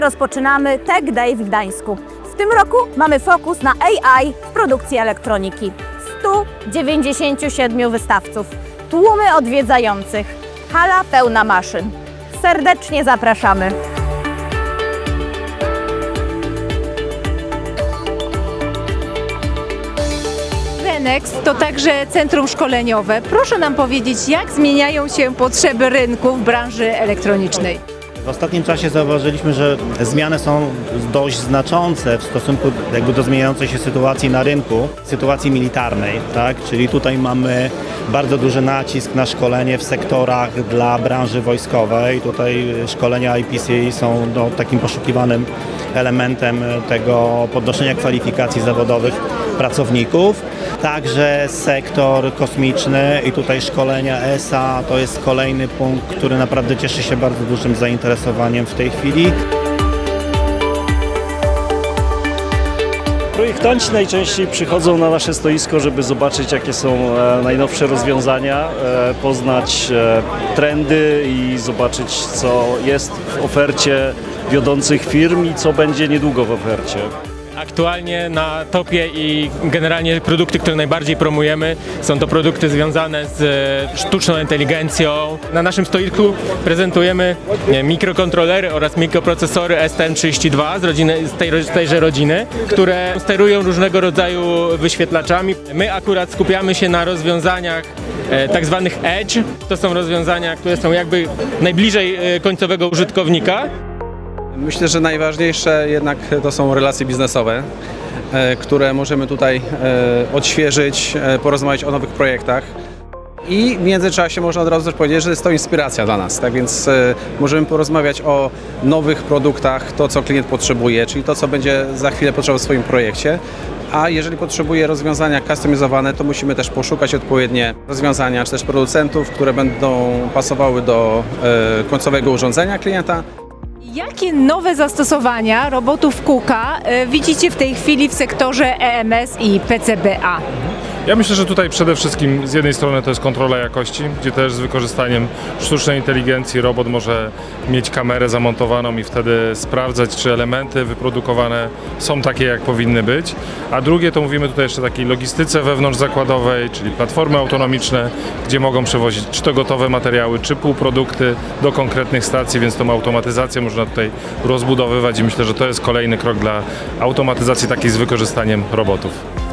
rozpoczynamy Tech Day w Gdańsku. W tym roku mamy fokus na AI w produkcji elektroniki. 197 wystawców, tłumy odwiedzających, hala pełna maszyn. Serdecznie zapraszamy. Renex to także centrum szkoleniowe. Proszę nam powiedzieć, jak zmieniają się potrzeby rynku w branży elektronicznej. W ostatnim czasie zauważyliśmy, że zmiany są dość znaczące w stosunku jakby do zmieniającej się sytuacji na rynku, sytuacji militarnej, tak? Czyli tutaj mamy bardzo duży nacisk na szkolenie w sektorach dla branży wojskowej. Tutaj szkolenia IPCA są no, takim poszukiwanym elementem tego podnoszenia kwalifikacji zawodowych pracowników. Także sektor kosmiczny i tutaj szkolenia ESA to jest kolejny punkt, który naprawdę cieszy się bardzo dużym zainteresowaniem w tej chwili. Projektanci najczęściej przychodzą na nasze stoisko, żeby zobaczyć, jakie są e, najnowsze rozwiązania, e, poznać e, trendy i zobaczyć, co jest w ofercie wiodących firm i co będzie niedługo w ofercie. Aktualnie na topie i generalnie produkty, które najbardziej promujemy, są to produkty związane z e, sztuczną inteligencją. Na naszym stoisku prezentujemy mikrokontrolery oraz mikroprocesory STM32 z, rodziny, z, tej, z tejże rodziny, które sterują różnego rodzaju wyświetlaczami. My akurat skupiamy się na rozwiązaniach e, tak zwanych edge. To są rozwiązania, które są jakby najbliżej e, końcowego użytkownika. Myślę, że najważniejsze jednak to są relacje biznesowe, e, które możemy tutaj e, odświeżyć, e, porozmawiać o nowych projektach. I w międzyczasie można od razu też powiedzieć, że jest to inspiracja dla nas. Tak więc możemy porozmawiać o nowych produktach, to co klient potrzebuje, czyli to co będzie za chwilę potrzebował w swoim projekcie. A jeżeli potrzebuje rozwiązania customizowane, to musimy też poszukać odpowiednie rozwiązania, czy też producentów, które będą pasowały do końcowego urządzenia klienta. Jakie nowe zastosowania robotów KUKA e, widzicie w tej chwili w sektorze EMS i PCBA? Ja myślę, że tutaj przede wszystkim z jednej strony to jest kontrola jakości, gdzie też z wykorzystaniem sztucznej inteligencji robot może mieć kamerę zamontowaną i wtedy sprawdzać, czy elementy wyprodukowane są takie, jak powinny być. A drugie to mówimy tutaj jeszcze takiej logistyce wewnątrzzakładowej, czyli platformy autonomiczne, gdzie mogą przewozić czy to gotowe materiały, czy półprodukty do konkretnych stacji, więc tą automatyzację można tutaj rozbudowywać i myślę, że to jest kolejny krok dla automatyzacji takiej z wykorzystaniem robotów.